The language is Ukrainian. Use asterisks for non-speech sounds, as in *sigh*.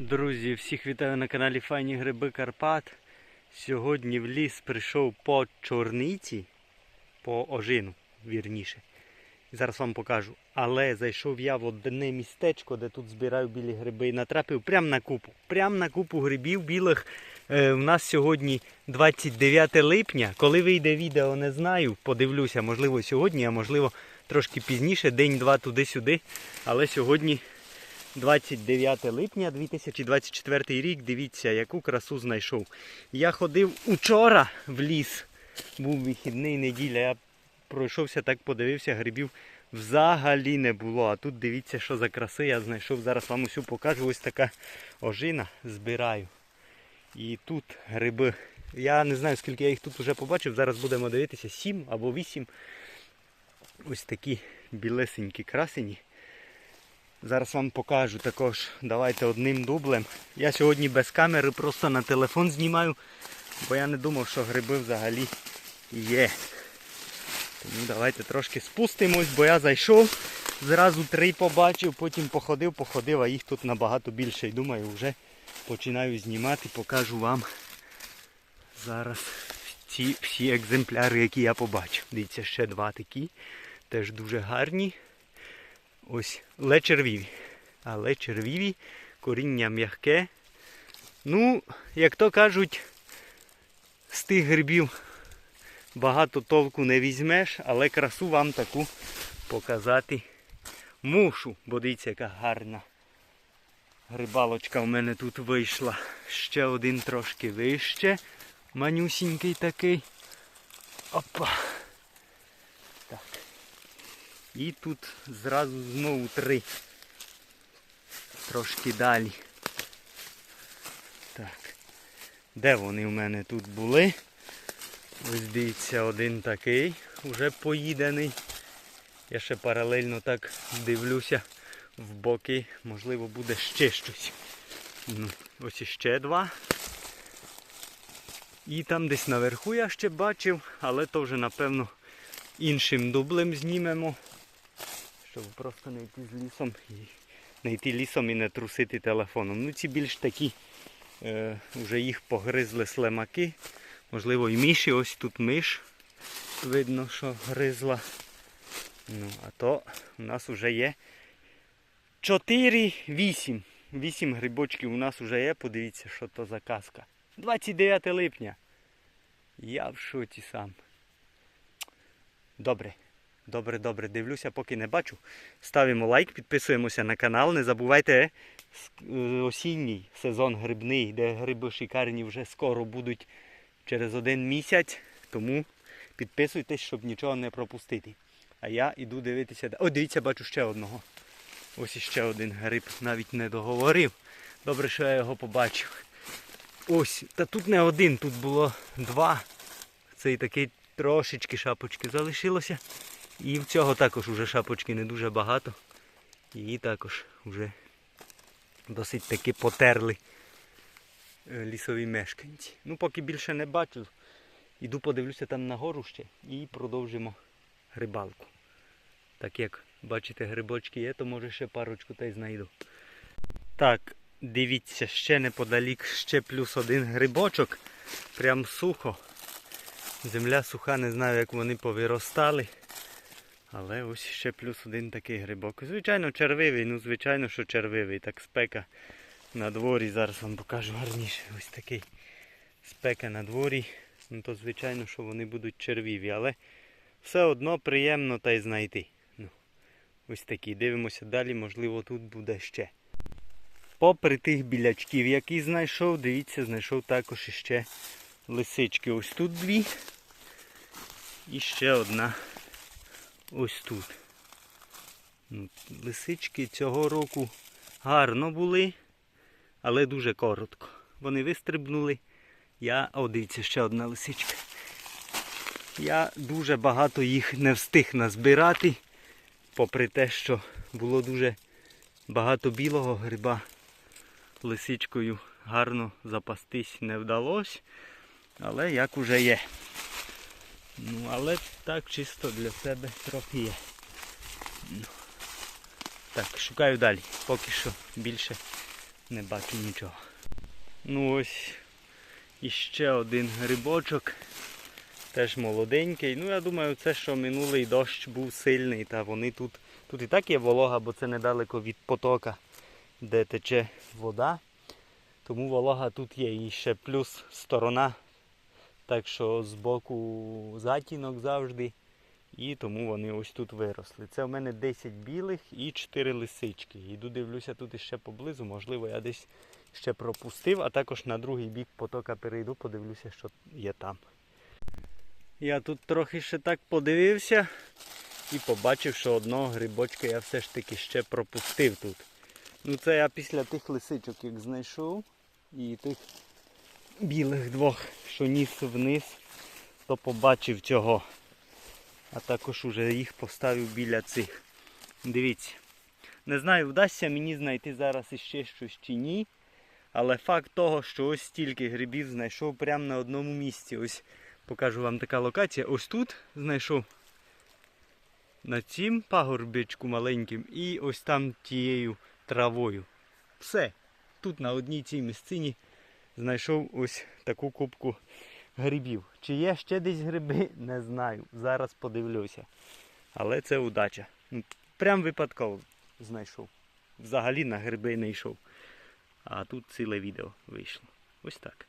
Друзі, всіх вітаю на каналі Файні Гриби Карпат. Сьогодні в ліс прийшов по чорниці, по ожину, вірніше. Зараз вам покажу. Але зайшов я в одне містечко, де тут збираю білі гриби і натрапив прямо на купу. Прямо на купу грибів білих. Е, у нас сьогодні 29 липня. Коли вийде відео, не знаю. Подивлюся, можливо, сьогодні, а можливо трошки пізніше, день-два туди-сюди. Але сьогодні 29 липня 2024 рік. Дивіться, яку красу знайшов. Я ходив учора в ліс. Був вихідний неділя. Я пройшовся так, подивився, грибів взагалі не було. А тут дивіться, що за краси я знайшов. Зараз вам усю покажу. Ось така ожина збираю. І тут гриби. Я не знаю, скільки я їх тут вже побачив. Зараз будемо дивитися 7 або 8. Ось такі білесенькі красені. Зараз вам покажу також. Давайте одним дублем. Я сьогодні без камери просто на телефон знімаю, бо я не думав, що гриби взагалі є. Тому давайте трошки спустимось, бо я зайшов, зразу три побачив, потім походив, походив, а їх тут набагато більше. І думаю, вже починаю знімати, покажу вам зараз ці всі екземпляри, які я побачив. Дивіться, ще два такі, теж дуже гарні. Ось лечервіві. А лечервіві, коріння м'яке. Ну, як то кажуть, з тих грибів багато толку не візьмеш, але красу вам таку показати мушу. Бо дивіться, яка гарна грибалочка в мене тут вийшла. Ще один трошки вище. Манюсінький такий. Опа. І тут зразу знову три. Трошки далі. Так. Де вони в мене тут були? Ось дивіться, один такий, вже поїдений. Я ще паралельно так дивлюся в боки, можливо буде ще щось. Ну, ось іще два. І там десь наверху я ще бачив, але то вже напевно іншим дублем знімемо щоб просто не йти з лісом і не йти лісом і не трусити телефоном. Ну ці більш такі, е, вже їх погризли слимаки. Можливо і миші, ось тут миш. Видно, що гризла. Ну, а то у нас вже є 4-8. 8 грибочків у нас вже є. Подивіться, що то за казка. 29 липня. Я в шоці сам. Добре. Добре, добре, дивлюся, поки не бачу. Ставимо лайк, підписуємося на канал. Не забувайте е, осінній сезон грибний, де гриби шикарні вже скоро будуть через один місяць. Тому підписуйтесь, щоб нічого не пропустити. А я йду дивитися. О, дивіться, бачу ще одного. Ось іще один гриб навіть не договорив. Добре, що я його побачив. Ось, та тут не один, тут було два. Цей такий трошечки шапочки залишилося. І в цього також вже шапочки не дуже багато. І також вже досить таки потерли е, лісові мешканці. Ну поки більше не бачу. Іду подивлюся там нагору ще і продовжимо грибалку. Так як бачите грибочки є, то може ще парочку та й знайду. Так, дивіться, ще неподалік, ще плюс один грибочок. Прям сухо. Земля суха, не знаю як вони повиростали. Але ось ще плюс один такий грибок. Звичайно, червивий, ну звичайно, що червивий. Так спека на дворі. Зараз вам покажу гарніше. Ось такий спека на дворі. Ну то звичайно, що вони будуть червиві, але все одно приємно та й знайти. Ну, Ось такі. Дивимося далі, можливо, тут буде ще. Попри тих білячків, які знайшов, дивіться, знайшов також іще лисички. Ось тут дві. І ще одна ось тут. Ну, Лисички цього року гарно були, але дуже коротко. Вони вистрибнули. Я, о, дивіться, ще одна лисичка. Я дуже багато їх не встиг назбирати, попри те, що було дуже багато білого гриба. Лисичкою гарно запастись не вдалося, але як уже є. Ну, але так чисто для себе трохи є. Ну. Так, шукаю далі. Поки що більше Не бачу нічого. Ну ось іще один грибочок. Теж молоденький. Ну я думаю, це що минулий дощ був сильний, та вони тут. Тут і так є волога, бо це недалеко від потока, де тече вода. Тому волога тут є. І ще плюс сторона. Так що збоку затінок завжди. І тому вони ось тут виросли. Це у мене 10 білих і 4 лисички. Йду дивлюся тут іще поблизу, можливо, я десь ще пропустив, а також на другий бік потока перейду, подивлюся, що є там. Я тут трохи ще так подивився і побачив, що одного грибочка я все ж таки ще пропустив тут. Ну це я після тих лисичок, як знайшов, і тих білих двох, що ніс вниз, то побачив цього. А також уже їх поставив біля цих. Дивіться. Не знаю, вдасться мені знайти зараз іще щось чи ні. Але факт того, що ось стільки грибів знайшов прямо на одному місці. Ось покажу вам така локація. Ось тут знайшов на цім пагорбичку маленьким і ось там тією травою. Все. Тут на одній цій місцині знайшов ось таку кубку грибів. Чи є ще десь гриби, *laughs* не знаю. Зараз подивлюся. Але це удача. Прям випадково знайшов. Взагалі на гриби не йшов. А тут ціле відео вийшло. Ось так.